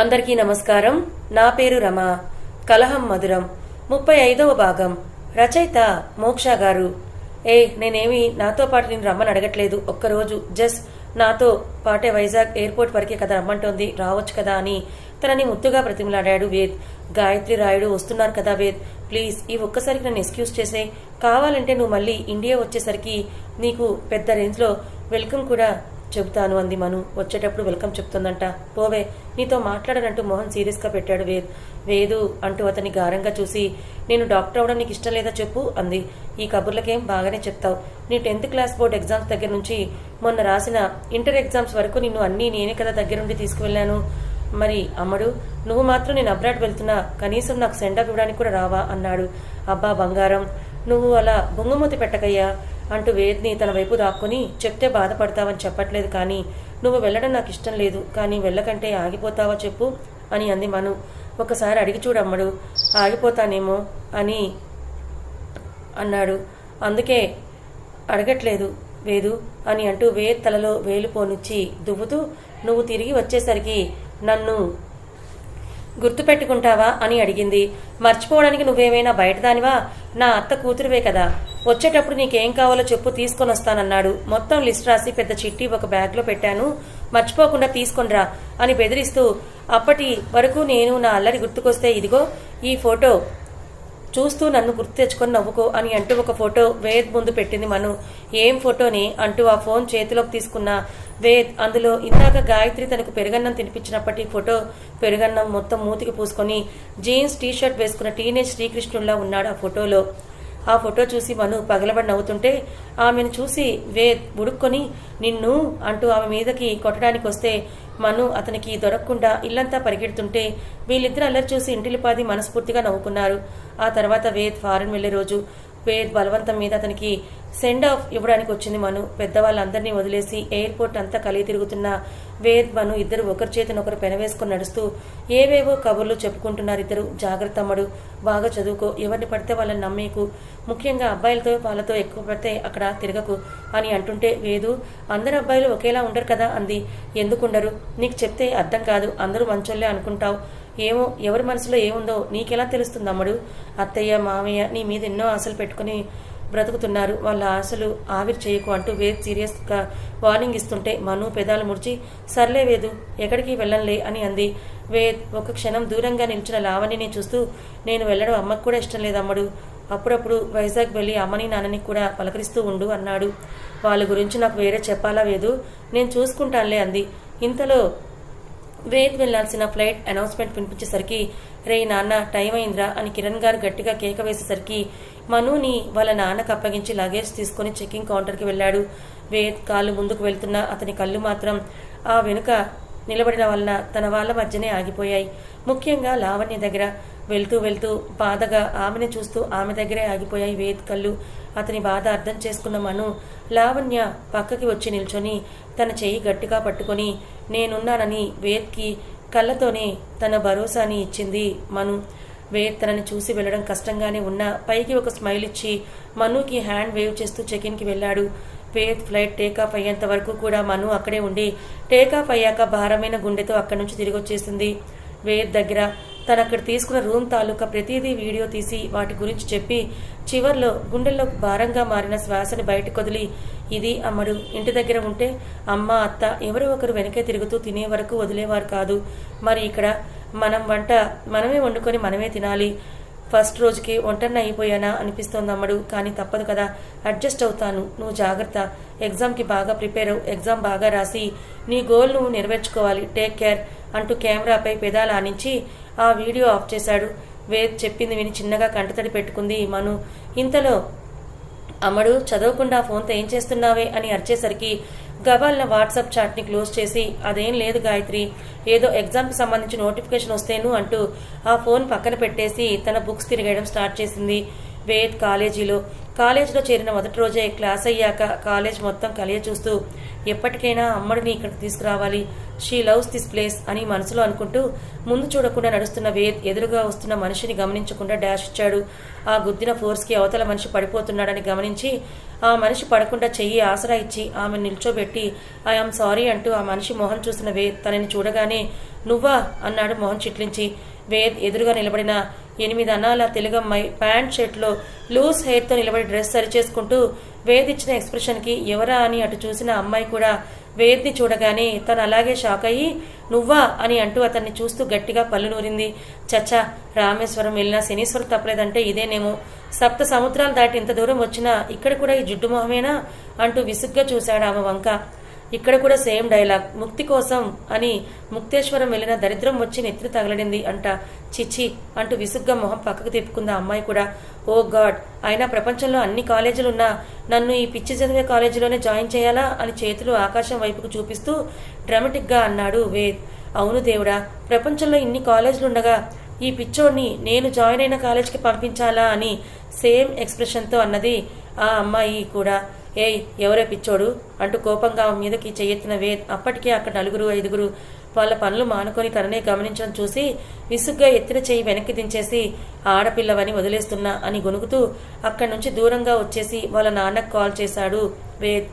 అందరికీ నమస్కారం. నా పేరు రమ. కలహం మధురం. ముప్పై ఐదవ భాగం. రచయిత మోక్ష గారు. ఏ నేనేమి నాతో పాటు నేను రమ్మని అడగట్లేదు. ఒక్కరోజు జస్ట్ నాతో పాటే వైజాగ్ ఎయిర్పోర్ట్ వరకే కదా రమ్మంటోంది. రావచ్చు కదా అని తనని ముద్దుగా ప్రతిమలాడాడు వేద్. గాయత్రి రాయుడు వస్తున్నారు కదా వేద్. ప్లీజ్ ఈ ఒక్కసారికి నన్ను ఎక్స్క్యూజ్ చేసే కావాలంటే నువ్వు మళ్ళీ ఇండియా వచ్చేసరికి నీకు పెద్ద రేంజ్లో వెల్కమ్ కూడా చెబుతాను అంది మను. వచ్చేటప్పుడు వెల్కమ్ చెప్తుందంట. పోవే నీతో మాట్లాడనంటూ మోహన్ సీరియస్గా పెట్టాడు వేద్. వేదు అంటూ అతన్ని గారంగా చూసి నేను డాక్టర్ అవడం నీకు ఇష్టం లేదా చెప్పు అంది. ఈ కబుర్లకేం బాగానే చెప్తావు. నీ టెన్త్ క్లాస్ బోర్డ్ ఎగ్జామ్స్ దగ్గర నుంచి మొన్న రాసిన ఇంటర్ ఎగ్జామ్స్ వరకు నిన్ను అన్నీ నేనే కదా దగ్గరుండి తీసుకువెళ్ళాను. మరి అమ్మడు నువ్వు మాత్రం నేను అబ్రాడ్ వెళ్తున్నా కనీసం నాకు సెండప్ ఇవ్వడానికి కూడా రావా అన్నాడు. అబ్బా బంగారం. నువ్వు అలా బొంగమూతి పెట్టకయ్యా అంటూ వేద్ని తన వైపు దాక్కుని చెప్తే బాధపడతావని చెప్పట్లేదు కానీ నువ్వు వెళ్ళడం నాకు ఇష్టం లేదు కానీ వెళ్ళకంటే ఆగిపోతావా చెప్పు అని అంది మను. ఒకసారి అడిగి చూడమ్మడు ఆగిపోతానేమో అని అన్నాడు. అందుకే అడగట్లేదు వేదు అని అంటూ వే తలలో వేలు పోనిచ్చి దువ్వుతూ నువ్వు తిరిగి వచ్చేసరికి నన్ను గుర్తుపెట్టుకుంటావా అని అడిగింది. మర్చిపోవడానికి నువ్వేమైనా బయటదానివా? నా అత్త కూతురువే కదా. వచ్చేటప్పుడు నీకేం కావాలో చెప్పు తీసుకొని వస్తానన్నాడు మొత్తం లిస్ట్ రాసి పెద్ద చిట్టి ఒక బ్యాగ్లో పెట్టాను. మర్చిపోకుండా తీసుకొనిరా అని బెదిరిస్తూ అప్పటి వరకు నేను నా అల్లరి గుర్తుకొస్తే ఇదిగో ఈ ఫోటో చూస్తూ నన్ను గుర్తు తెచ్చుకొని నవ్వుకో అని అంటూ ఒక ఫోటో వేద్ ముందు పెట్టింది మను. ఏం ఫోటోని అంటూ ఆ ఫోన్ చేతిలోకి తీసుకున్న వేద్ అందులో ఇందాక గాయత్రి తనకు పెరుగన్నం తినిపించినప్పటి ఫోటో పెరుగన్నం మొత్తం మూతికి పూసుకొని జీన్స్ టీషర్ట్ వేసుకున్న టీనేజ్ శ్రీకృష్ణుల్లా ఉన్నాడు ఆ ఫోటోలో. ఆ ఫోటో చూసి మను పగలబడి నవ్వుతుంటే ఆమెను చూసి వేద్ ఉడుక్కొని నిన్ను అంటూ ఆమె మీదకి కొట్టడానికి వస్తే మను అతనికి దొరకకుండా ఇల్లంతా పరిగెడుతుంటే వీళ్ళిద్దరు అల్లరి చూసి ఇంటిలిపాది మనస్ఫూర్తిగా నవ్వుకున్నారు. ఆ తర్వాత వేద్ ఫారెన్ వెళ్ళే రోజు వేద్ బలవంతం మీద అతనికి సెండ్ ఆఫ్ ఇవ్వడానికి వచ్చింది మను. పెద్దవాళ్ళందరినీ వదిలేసి ఎయిర్పోర్ట్ అంతా కలిగి తిరుగుతున్న వేద్ మను ఇద్దరు ఒకరి చేతిని ఒకరు పెనవేసుకుని నడుస్తూ ఏవేవో కబుర్లు చెప్పుకుంటున్నారు ఇద్దరు. జాగ్రత్త అమ్మడు. బాగా చదువుకో. ఎవరిని పడితే వాళ్ళని నమ్మేకు. ముఖ్యంగా అబ్బాయిలతో వాళ్ళతో ఎక్కువ పడితే అక్కడ తిరగకు అని అంటుంటే వేదు అందరు అబ్బాయిలు ఒకేలా ఉండరు కదా అంది. ఎందుకుండరు? నీకు చెప్తే అర్థం కాదు. అందరూ మంచోళ్ళే అనుకుంటావు. ఏమో ఎవరి మనసులో ఏముందో నీకెలా తెలుస్తుంది అమ్మడు? అత్తయ్య మామయ్య నీ మీద ఎన్నో ఆశలు పెట్టుకుని బ్రతుకుతున్నారు. వాళ్ళ ఆశలు ఆవిరి చేయకు అంటూ వేద్ సీరియస్గా వార్నింగ్ ఇస్తుంటే మను పెదాలు ముడిచి సర్లే వేదు ఎక్కడికి వెళ్ళంలే అని అంది. వేద్ ఒక క్షణం దూరంగా నిల్చిన లావణిని చూస్తూ నేను వెళ్ళడం అమ్మకు కూడా ఇష్టం లేదమ్మడు. అప్పుడప్పుడు వైజాగ్ వెళ్ళి అమ్మని నాన్నని కూడా పలకరిస్తూ ఉండు అన్నాడు. వాళ్ళ గురించి నాకు వేరే చెప్పాలా వేదు? నేను చూసుకుంటానులే అంది. ఇంతలో వేద్ వెళ్ళాల్సిన ఫ్లైట్ అనౌన్స్మెంట్ వినిపించేసరికి రే నాన్న టైం అయిందిరా అని కిరణ్ గారు గట్టిగా కేక వేసేసరికి మనుని వాళ్ళ నాన్నకు అప్పగించి లగేజ్ తీసుకుని చెకింగ్ కౌంటర్కి వెళ్ళాడు. వేద్ కాళ్ళు ముందుకు వెళ్తున్న అతని కళ్ళు మాత్రం ఆ వెనుక నిలబడిన వలన తన వాళ్ళ మధ్యనే ఆగిపోయాయి. ముఖ్యంగా లావణ్య దగ్గర వెళ్తూ వెళ్తూ బాధగా ఆమెను చూస్తూ ఆమె దగ్గరే ఆగిపోయాయి వేద్ కళ్ళు. అతని బాధ అర్థం చేసుకున్న మను లావణ్య పక్కకి వచ్చి నిల్చొని తన చెయ్యి గట్టిగా పట్టుకొని నేనున్నానని వేద్కి కళ్ళతోనే తన భరోసాని ఇచ్చింది మను. వేర్ తనని చూసి వెళ్ళడం కష్టంగానే ఉన్నా పైకి ఒక స్మైల్ ఇచ్చి మనుకి హ్యాండ్ వేవ్ చేస్తూ చెకిన్కి వెళ్ళాడు. వేద్ ఫ్లైట్ టేకాఫ్ అయ్యేంత వరకు కూడా మను అక్కడే ఉండి టేకాఫ్ అయ్యాక భారమైన గుండెతో అక్కడి నుంచి తిరిగి వచ్చేసింది. వేద్ దగ్గర తను అక్కడ తీసుకున్న రూమ్ తాలూకా ప్రతిదీ వీడియో తీసి వాటి గురించి చెప్పి చివర్లో గుండెల్లో భారంగా మారిన శ్వాసని బయటకు వదిలి ఇది అమ్మడు. ఇంటి దగ్గర ఉంటే అమ్మ అత్త ఎవరో ఒకరు వెనకే తిరుగుతూ తినే వరకు వదిలేవారు కాదు. మరి ఇక్కడ మనం వంట మనమే వండుకొని మనమే తినాలి. ఫస్ట్ రోజుకి ఒంటరిని అయిపోయానా అనిపిస్తోంది అమ్మడు. కానీ తప్పదు కదా. అడ్జస్ట్ అవుతాను. నువ్వు జాగ్రత్త. ఎగ్జామ్కి బాగా ప్రిపేర్ అవు. ఎగ్జామ్ బాగా రాసి నీ గోల్ నువ్వు నెరవేర్చుకోవాలి. టేక్ కేర్ అంటూ కెమెరాపై పెదాలు ఆనించి ఆ వీడియో ఆఫ్ చేశాడు. వేద్ చెప్పింది విని చిన్నగా కంటతడి పెట్టుకుంది మను. ఇంతలో అమ్మడు చదవకుండా ఫోన్తో ఏం చేస్తున్నావే అని అరిచేసరికి గబాల్న వాట్సాప్ చాట్ని క్లోజ్ చేసి అదేం లేదు గాయత్రి ఏదో ఎగ్జామ్కి సంబంధించి నోటిఫికేషన్ వస్తేను అంటూ ఆ ఫోన్ పక్కన పెట్టేసి తన బుక్స్ తిరగడం స్టార్ట్ చేసింది. వేద్ కాలేజీలో. కాలేజీలో చేరిన మొదటి రోజే క్లాస్ అయ్యాక కాలేజ్ మొత్తం కలియ చూస్తూ ఎప్పటికైనా అమ్మడిని ఇక్కడికి తీసుకురావాలి. షీ లవ్స్ దిస్ ప్లేస్ అని మనసులో అనుకుంటూ ముందు చూడకుండా నడుస్తున్న వేద్ ఎదురుగా వస్తున్న మనిషిని గమనించకుండా డాష్ ఇచ్చాడు. ఆ గుద్దిన ఫోర్స్కి అవతల మనిషి పడిపోతున్నాడని గమనించి ఆ మనిషి పడకుండా చెయ్యి ఆసరా ఇచ్చి ఆమె నిల్చోబెట్టి ఐఆమ్ సారీ అంటూ ఆ మనిషి మొహం చూసిన వేద్ తనని చూడగానే నువ్వా? అన్నాడు మొహం చిట్లించి. వేద్ ఎదురుగా నిలబడిన ఎనిమిది అన్నాల తెలుగమ్మాయి ప్యాంట్ షర్ట్లో లూజ్ హెయిర్తో నిలబడి డ్రెస్ సరిచేసుకుంటూ వేద్ ఇచ్చిన ఎక్స్ప్రెషన్కి ఎవరా? అని అటు చూసిన అమ్మాయి కూడా వేద్ని చూడగానే తను అలాగే షాక్ అయ్యి నువ్వా? అని అంటూ అతన్ని చూస్తూ గట్టిగా పళ్ళు నూరింది. చచ్చా రామేశ్వరం వెళ్ళినా శనీశ్వరం తప్పలేదంటే ఇదేనేమో. సప్త సముద్రాలు దాటి ఇంత దూరం వచ్చినా ఇక్కడ కూడా ఈ జిడ్డు మొహమేనా? అంటూ విసుగ్గా చూశాడు ఆమె వంక. ఇక్కడ కూడా సేమ్ డైలాగ్ ముక్తి కోసం అని ముక్తేశ్వరం వెళ్ళిన దరిద్రం వచ్చి నెత్తి తగలడింది అంట. చిచ్చి అంటూ విసుగ్గా మొహం పక్కకు తిప్పుకుంది అమ్మాయి కూడా. ఓ గాడ్ అయినా ప్రపంచంలో అన్ని కాలేజీలున్నా నన్ను ఈ పిచ్చి చదివే కాలేజీలోనే జాయిన్ చేయాలా అని చేతులు ఆకాశం వైపుకు చూపిస్తూ డ్రామాటిక్గా అన్నాడు వేద్. అవును దేవుడా ప్రపంచంలో ఇన్ని కాలేజీలుండగా ఈ పిచ్చోడిని నేను జాయిన్ అయిన కాలేజీకి పంపించాలా అని సేమ్ ఎక్స్ప్రెషన్తో అన్నది ఆ అమ్మాయి కూడా. ఏయ్ ఎవరే పిచ్చోడు? అంటూ కోపంగా ఆమె మీదకి చెయ్యెత్తిన వేద్ అప్పటికే అక్కడ నలుగురు ఐదుగురు వాళ్ళ పనులు మానుకొని తననే గమనించడం చూసి విసుగ్గా ఎత్తిన చెయ్యి వెనక్కి దించేసి ఆడపిల్లవని వదిలేస్తున్నా అని గొనుగుతూ అక్కడి నుంచి దూరంగా వచ్చేసి వాళ్ళ నాన్నకు కాల్ చేశాడు వేద్.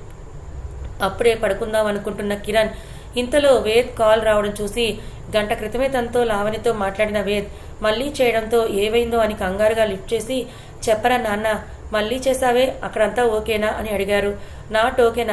అప్పుడే పడుకుందాం అనుకుంటున్న కిరణ్. ఇంతలో వేద్ కాల్ రావడం చూసి గంట క్రితమే తనతో లావణితో మాట్లాడిన వేద్ మళ్ళీ చేయడంతో ఏవైందో అని కంగారుగా లిఫ్ట్ చేసి చెప్పరా నాన్న మళ్ళీ చేశావే? అక్కడంతా ఓకేనా? అని అడిగారు. నాట్ ఓకే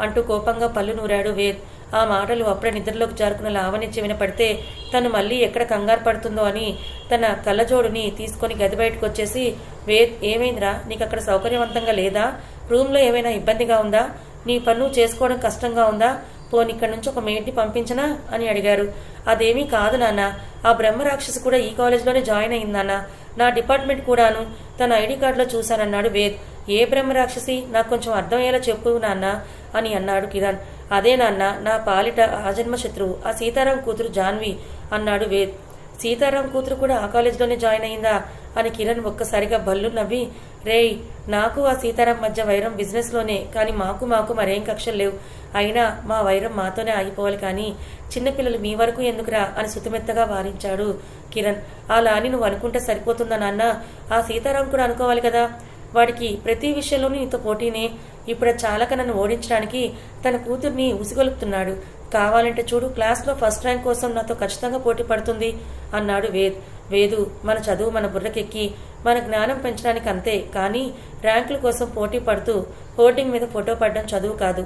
అంటూ కోపంగా పళ్ళు నూరాడు వేద్. ఆ మాటలు అప్పుడే నిద్రలోకి జారుకున్న లావణ్య చెవిన పడితే తను మళ్ళీ ఎక్కడ కంగారు పడుతుందో అని తన కళ్ళజోడుని తీసుకొని గది బయటకు వచ్చేసి వేద్ ఏమైందిరా? నీకు అక్కడ సౌకర్యవంతంగా లేదా? రూమ్లో ఏమైనా ఇబ్బందిగా ఉందా? నీ పన్ను చేసుకోవడం కష్టంగా ఉందా? పోని ఇక్కడి నుంచి ఒక మేడ్ని పంపించనా? అని అడిగారు. అదేమీ కాదు నాన్న. ఆ బ్రహ్మరాక్షసి కూడా ఈ కాలేజ్లోనే జాయిన్ అయిందన్న. నా డిపార్ట్మెంట్ కూడాను తన ఐడి కార్డులో చూశానన్నాడు వేద్. ఏ బ్రహ్మ రాక్షసి? నాకు కొంచెం అర్థమయ్యేలా చెప్పు నాన్న అని అన్నాడు కిరణ్. అదే నాన్న నా పాలిట ఆజన్మ శత్రువు ఆ సీతారాం కూతురు జాన్వి అన్నాడు వేద్. సీతారాం కూతురు కూడా ఆ కాలేజ్లోనే జాయిన్ అయిందా? అని కిరణ్ ఒక్కసారిగా బల్లు నవ్వి రేయ్ నాకు ఆ సీతారాం మధ్య వైరం బిజినెస్లోనే కానీ మాకు మాకు మరేం కక్షలు లేవు. అయినా మా వైరం మాతోనే ఆగిపోవాలి కానీ చిన్నపిల్లలు మీ వరకు ఎందుకురా? అని సుతిమెత్తగా వారించాడు కిరణ్. అలా అని నువ్వు అనుకుంటే సరిపోతుందా నాన్న? ఆ సీతారాం కూడా అనుకోవాలి కదా. వాడికి ప్రతి విషయంలోనూ నీతో పోటీనే. ఇప్పుడు చాలక నన్ను ఓడించడానికి తన కూతుర్ని ఉసిగొలుపుతున్నాడు. కావాలంటే చూడు క్లాస్లో ఫస్ట్ ర్యాంక్ కోసం నాతో ఖచ్చితంగా పోటీ పడుతుంది అన్నాడు వేద్. వేదు మన చదువు మన బుర్రకెక్కి మన జ్ఞానం పెంచడానికి అంతే. కానీ ర్యాంకుల కోసం పోటీ పడుతూ హోర్డింగ్ మీద ఫోటో పడడం చదువు కాదు.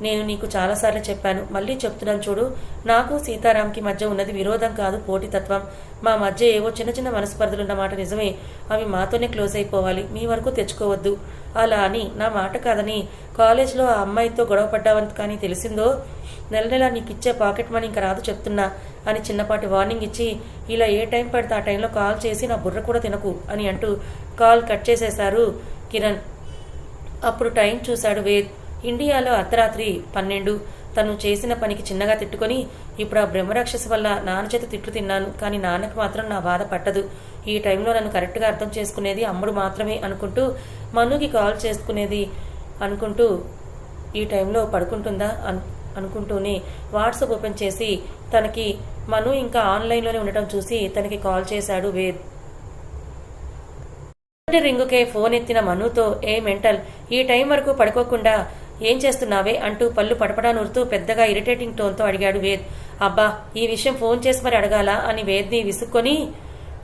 నేను నీకు చాలాసార్లు చెప్పాను. మళ్ళీ చెప్తున్నాను చూడు. నాకు సీతారాంకి మధ్య ఉన్నది విరోధం కాదు పోటీతత్వం. మా మధ్య ఏవో చిన్న చిన్న మనస్పర్ధలున్న మాట నిజమే. అవి మాతోనే క్లోజ్ అయిపోవాలి. మీ వరకు తెచ్చుకోవద్దు. అలా అని నా మాట కాదని కాలేజ్లో ఆ అమ్మాయితో గొడవపడ్డావంత కానీ తెలిసిందో? నెల నెల నీకు ఇచ్చే పాకెట్ మనీ ఇంకా రాదు చెప్తున్నా అని చిన్నపాటి వార్నింగ్ ఇచ్చి ఇలా ఏ టైం పడితే ఆ టైంలో కాల్ చేసి నా బుర్ర కూడా తినకు అని అంటూ కాల్ కట్ చేసేశారు కిరణ్. అప్పుడు టైం చూశాడు వేద్. ఇండియాలో అర్ధరాత్రి పన్నెండు. తను చేసిన పనికి చిన్నగా తిట్టుకొని ఇప్పుడు ఆ బ్రహ్మరాక్షసి వల్ల నాన్న చేత తిట్లు తిన్నాను కానీ నాన్నకు మాత్రం నా బాధ పట్టదు. ఈ టైంలో నన్ను కరెక్ట్గా అర్థం చేసుకునేది అమ్ముడు మాత్రమే అనుకుంటూ మనుకి కాల్ చేసుకునేది అనుకుంటూ ఈ టైంలో పడుకుంటుందా అనుకుంటూనే వాట్సాప్ ఓపెన్ చేసి తనకి మను ఇంకా ఆన్లైన్లోనే ఉండటం చూసి తనకి కాల్ చేశాడు వేద్. రింగుకే ఫోన్ ఎత్తిన మనుతో ఏ మెంటల్ ఈ టైం వరకు పడుకోకుండా ఏం చేస్తున్నావే అంటూ పళ్ళు పడపడా నూరుతూ పెద్దగా ఇరిటేటింగ్ టోన్తో అడిగాడు వేద్. అబ్బా ఈ విషయం ఫోన్ చేసి మరి అడగాల అని వేద్ని విసుక్కొని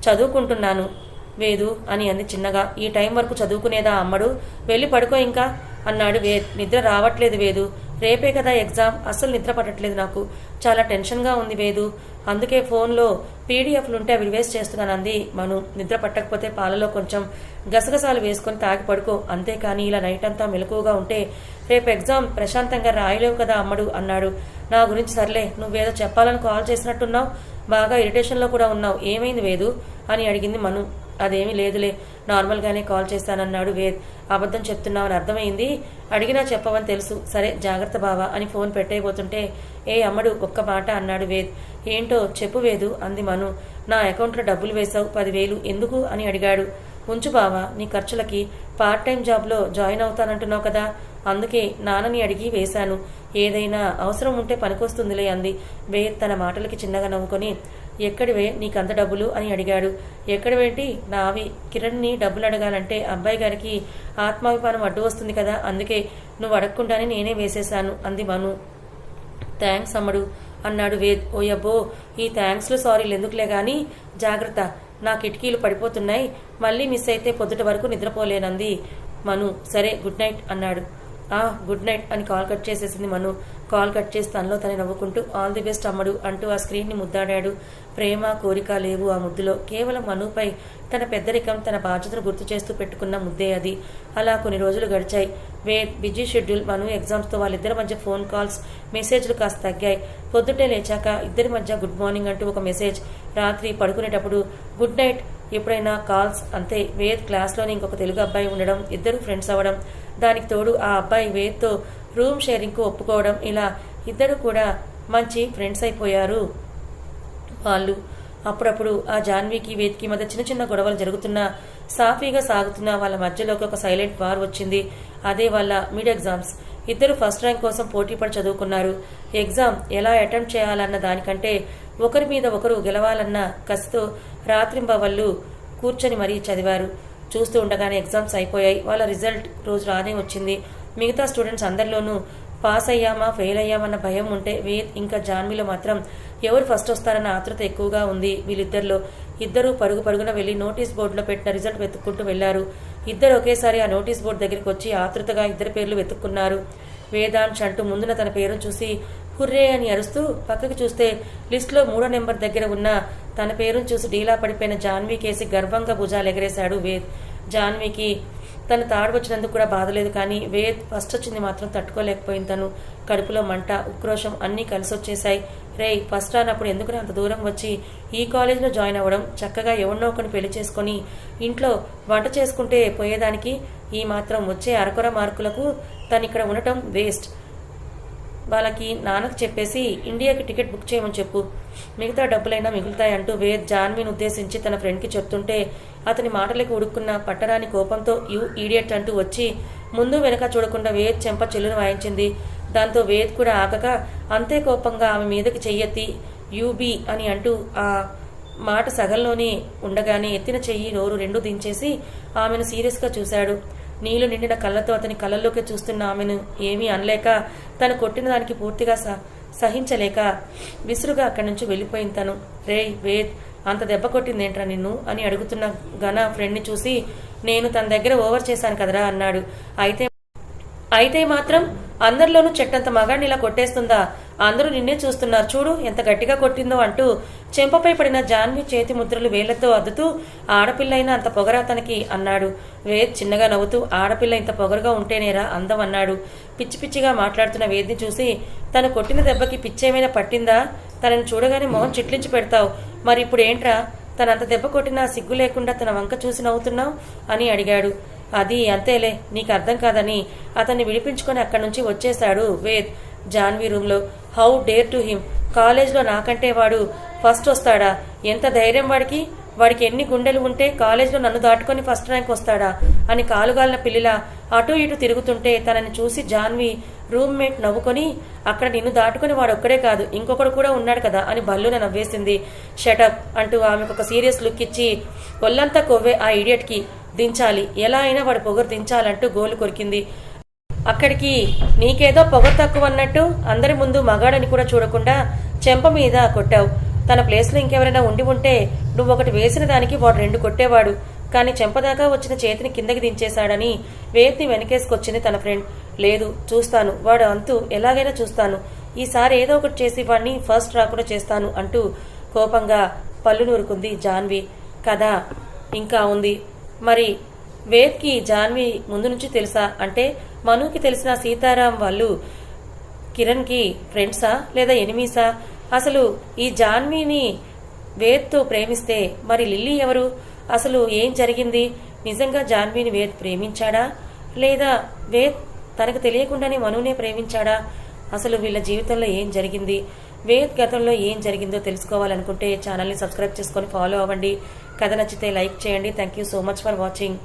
చదువుకుంటున్నాను వేదు అని అంది చిన్నగా. ఈ టైం వరకు చదువుకునేదా అమ్మడు? వెళ్ళి పడుకో ఇంకా అన్నాడు వేద్. నిద్ర రావట్లేదు వేదు. రేపే కదా ఎగ్జామ్. అస్సలు నిద్ర పట్టట్లేదు నాకు. చాలా టెన్షన్గా ఉంది వేదు. అందుకే ఫోన్లో పీడిఎఫ్లుంటే అవి వేస్ట్ చేస్తున్నాను అంది మను నిద్ర పట్టకపోతే పాలలో కొంచెం గసగసాలు వేసుకొని తాగి పడుకో. అంతేకాని ఇలా నైట్ అంతా మెలకువగా ఉంటే రేపు ఎగ్జామ్ ప్రశాంతంగా రాయలేవు కదా అమ్మడు అన్నాడు. నా గురించి సర్లే నువ్వేదో చెప్పాలని కాల్ చేసినట్టున్నావు. బాగా ఇరిటేషన్లో కూడా ఉన్నావు. ఏమైంది వేదు? అని అడిగింది మను. అదేమీ లేదులే. నార్మల్గానే కాల్ చేశానన్నాడు వేద్. అబద్ధం చెప్తున్నావని అర్థమైంది? అడిగినా చెప్పవని తెలుసు. సరే జాగ్రత్త బావా అని ఫోన్ పెట్టేయబోతుంటే ఏ అమ్మడు ఒక్క మాట అన్నాడు వేద్. ఏంటో చెప్పు వేదు అంది మను. నా అకౌంట్లో డబ్బులు వేశావు పదివేలు ఎందుకు అని అడిగాడు. ఉంచు బావా నీ ఖర్చులకి పార్ట్ టైం జాబ్లో జాయిన్ అవుతానంటున్నావు కదా. అందుకే నాన్నని అడిగి వేశాను. ఏదైనా అవసరం ఉంటే పనికొస్తుందిలే అంది. వేద్ తన మాటలకి చిన్నగా నవ్వుకొని ఎక్కడివే నీకంత డబ్బులు అని అడిగాడు. ఎక్కడివేంటి? నావి కిరణ్ని డబ్బులు అడగాలంటే అబ్బాయి గారికి ఆత్మాభిమానం అడ్డు వస్తుంది కదా అందుకే నువ్వు అడగకుండానే నేనే వేసేశాను అంది మను. థ్యాంక్స్ అమ్మడు అన్నాడు వేద్. ఓయబ్బో ఈ థ్యాంక్స్లు సారీలు ఎందుకులే గాని? జాగ్రత్త నా కిటికీలు పడిపోతున్నాయి మళ్ళీ మిస్ అయితే పొద్దుట వరకు నిద్రపోలేనంది. మను సరే గుడ్ నైట్ అన్నాడు. గుడ్ నైట్ అని కాల్ కట్ చేసేసింది మను. కాల్ కట్ చేసి తనలో తనే నవ్వుకుంటూ ఆల్ ది బెస్ట్ అమ్మడు అంటూ ఆ స్క్రీన్ని ముద్దాడాడు. ప్రేమ కోరిక లేవు ఆ ముద్దులో. కేవలం మనుపై తన పెద్దరికం తన బాధ్యతను గుర్తు చేస్తూ పెట్టుకున్న ముద్దే అది. అలా కొన్ని రోజులు గడిచాయి. వే బిజీ షెడ్యూల్ మను ఎగ్జామ్స్తో వాళ్ళిద్దరి మధ్య ఫోన్ కాల్స్ మెసేజ్లు కాస్త తగ్గాయి. పొద్దుటే లేచాక ఇద్దరి మధ్య గుడ్ మార్నింగ్ అంటూ ఒక మెసేజ్ రాత్రి పడుకునేటప్పుడు గుడ్ నైట్ ఎప్పుడైనా కాల్స్ అంతే వేద్ క్లాస్లోని ఇంకొక తెలుగు అబ్బాయి ఉండడం ఇద్దరు ఫ్రెండ్స్ అవ్వడం దానికి తోడు ఆ అబ్బాయి వేద్తో రూమ్ షేరింగ్కు ఒప్పుకోవడం ఇలా ఇద్దరు కూడా మంచి ఫ్రెండ్స్ అయిపోయారు వాళ్ళు. అప్పుడప్పుడు ఆ జాన్వీకి వేద్కి మధ్య చిన్న చిన్న గొడవలు జరుగుతున్నా సాఫీగా సాగుతున్న వాళ్ళ మధ్యలోకి ఒక సైలెంట్ వార్ వచ్చింది. అదే వాళ్ళ మిడ్ ఎగ్జామ్స్. ఇద్దరు ఫస్ట్ ర్యాంక్ కోసం పోటీపడి చదువుకున్నారు. ఎగ్జామ్ ఎలా అటెంప్ట్ చేయాలన్న దానికంటే ఒకరి మీద ఒకరు గెలవాలన్న కసితో రాత్రింబవళ్ళు కూర్చొని మరీ చదివారు. చూస్తూ ఉండగానే ఎగ్జామ్స్ అయిపోయాయి. వాళ్ళ రిజల్ట్ రోజు రానే వచ్చింది. మిగతా స్టూడెంట్స్ అందరిలోనూ పాస్ అయ్యామా ఫెయిల్ అయ్యామన్న భయం ఉంటే వేద్ ఇంకా జాన్వీలో మాత్రం ఎవరు ఫస్ట్ వస్తారన్న ఆతృత ఎక్కువగా ఉంది వీళ్ళిద్దరిలో. ఇద్దరు పరుగు పరుగున వెళ్ళి నోటీస్ బోర్డులో పెట్టిన రిజల్ట్ వెతుక్కుంటూ వెళ్ళారు. ఇద్దరు ఒకేసారి ఆ నోటీస్ బోర్డు దగ్గరికి వచ్చి ఆతృతగా ఇద్దరు పేర్లు వెతుక్కున్నారు. వేదాంశ్ అంటూ ముందున తన పేరును చూసి హుర్రే అని అరుస్తూ పక్కకి చూస్తే లిస్టులో మూడో నెంబర్ దగ్గర ఉన్న తన పేరును చూసి డీలా పడిపోయిన జాన్వీ కేసి గర్వంగా భుజాలు ఎగరేశాడు వేద్. జాన్వీకి తను తాడు వచ్చినందుకు కూడా బాధలేదు కానీ వేద్ ఫస్ట్ వచ్చింది మాత్రం తట్టుకోలేకపోయింది. తను కడుపులో మంట ఉక్రోషం అన్నీ కలిసి వచ్చేశాయి రే ఫస్ట్ రానప్పుడు ఎందుకు అంత దూరం వచ్చి ఈ కాలేజీలో జాయిన్ అవ్వడం? చక్కగా ఎవరినో ఒకరిని పెళ్ళి చేసుకొని ఇంట్లో వంట చేసుకుంటే పోయేదానికి ఈ మాత్రం వచ్చే అరకొర మార్కులకు తను ఇక్కడ ఉండటం వేస్ట్. వాళ్ళకి నాన్నకు చెప్పేసి ఇండియాకి టికెట్ బుక్ చేయమని చెప్పు. మిగతా డబ్బులైనా మిగులుతాయంటూ వేద్ జాన్వీని ఉద్దేశించి తన ఫ్రెండ్కి చెప్తుంటే అతని మాటలకు ఉడుక్కున్న పట్టరాని కోపంతో యూ ఈడియట్ అంటూ వచ్చి ముందు వెనక చూడకుండా వేద్ చెంప చెల్లును వాయించింది. దాంతో వేద్ కూడా ఆగక అంతే కోపంగా ఆమె మీదకి చెయ్యెత్తి యూబీ అని అంటూ ఆ మాట సగంలోనే ఉండగానే ఎత్తిన చెయ్యి నోరు రెండు దించేసి ఆమెను సీరియస్గా చూశాడు. నీళ్ళు నిండిన కళ్ళతో అతని కళ్ళల్లోకి చూస్తున్న ఆమెను ఏమీ అనలేక తను కొట్టిన దానికి పూర్తిగా స- సహించలేక విసురుగా అక్కడి నుంచి వెళ్ళిపోయింది తను. రే వేద్ అంత దెబ్బ కొట్టిందేంట్రా నిన్ను? అని అడుగుతున్న ఘన ఫ్రెండ్ని చూసి నేను తన దగ్గర ఓవర్ చేశాను కదరా అన్నాడు. అయితే అయితే మాత్రం అందరిలోనూ చెట్టంత మగాడిని ఇలా కొట్టేస్తుందా? అందరూ నిన్నే చూస్తున్నారు. చూడు ఎంత గట్టిగా కొట్టిందో అంటూ చెంపపై పడిన జాన్వి చేతి ముద్రలు వేళ్ళతో అద్దుతూ ఆడపిల్లైనా అంత పొగరా తనకి అన్నాడు. వేద్ చిన్నగా నవ్వుతూ ఆడపిల్ల ఇంత పొగరుగా ఉంటేనేరా అందం అన్నాడు పిచ్చి పిచ్చిగా మాట్లాడుతున్న వేద్ని చూసి తను కొట్టిన దెబ్బకి పిచ్చేమైనా పట్టిందా? తనని చూడగానే మొహం చిట్లించి పెడతావు. మరి ఇప్పుడు ఏంట్రా? తనంత దెబ్బ కొట్టినా సిగ్గు లేకుండా తన వంక చూసి నవ్వుతున్నావు? అని అడిగాడు. అది అంతేలే నీకు అర్థం కాదని అతన్ని విడిపించుకొని అక్కడి నుంచి వచ్చేశాడు వేద్. జాన్వీ రూమ్లో. How dare to him. కాలేజ్లో నాకంటే వాడు ఫస్ట్ వస్తాడా? ఎంత ధైర్యం వాడికి? వాడికి ఎన్ని గుండెలు ఉంటే కాలేజ్లో నన్ను దాటుకొని ఫస్ట్ ర్యాంక్ వస్తాడా? అని కాలుగాలిన పిల్లిలా అటు ఇటు తిరుగుతుంటే తనని చూసి జాన్వి రూమ్మేట్ నవ్వుకొని అక్కడ నిన్ను దాటుకొని వాడు ఒక్కడే కాదు ఇంకొకడు కూడా ఉన్నాడు కదా అని బల్లున నవ్వేసింది. షటప్ అంటూ ఆమెకు ఒక సీరియస్ లుక్ ఇచ్చి ఒళ్ళంతా కొవ్వే ఆ ఇడియట్కి. దించాలి. ఎలా అయినా వాడి పొగరు దించాలంటూ గోలు కొరికింది. అక్కడికి నీకేదో పొగ తక్కువ అన్నట్టు అందరి ముందు మగాడని కూడా చూడకుండా చెంప మీద కొట్టావు. తన ప్లేస్లో ఇంకెవరైనా ఉండి ఉంటే నువ్వు ఒకటి వేసిన దానికి వాడు రెండు కొట్టేవాడు. కానీ చెంపదాకా వచ్చిన చేతిని కిందకి దించేశాడని వేత్ని వెనకేసుకొచ్చింది తన ఫ్రెండ్. లేదు చూస్తాను. వాడు అంతు ఎలాగైనా చూస్తాను. ఈసారి ఏదో ఒకటి చేసి వాడిని ఫస్ట్ రాకుండా చేస్తాను అంటూ కోపంగా పళ్ళు నూరుకుంది జాన్వి. కథ ఇంకా ఉంది. మరి వేద్కి జాన్వి ముందు నుంచి తెలుసా? అంటే మనుకి తెలిసిన సీతారాం వాళ్ళు కిరణ్కి ఫ్రెండ్సా లేదా ఎనిమీసా? అసలు ఈ జాన్వీని వేద్తో ప్రేమిస్తే మరి లిల్లీ ఎవరు? అసలు ఏం జరిగింది? నిజంగా జాన్వీని వేద్ ప్రేమించాడా? లేదా వేద్ తనకు తెలియకుండానే మనునే ప్రేమించాడా? అసలు వీళ్ళ జీవితంలో ఏం జరిగింది? వేద్ గతంలో ఏం జరిగిందో తెలుసుకోవాలనుకుంటే ఛానల్ని సబ్స్క్రైబ్ చేసుకొని ఫాలో అవ్వండి. కథ నచ్చితే లైక్ చేయండి. Thank you so much for watching.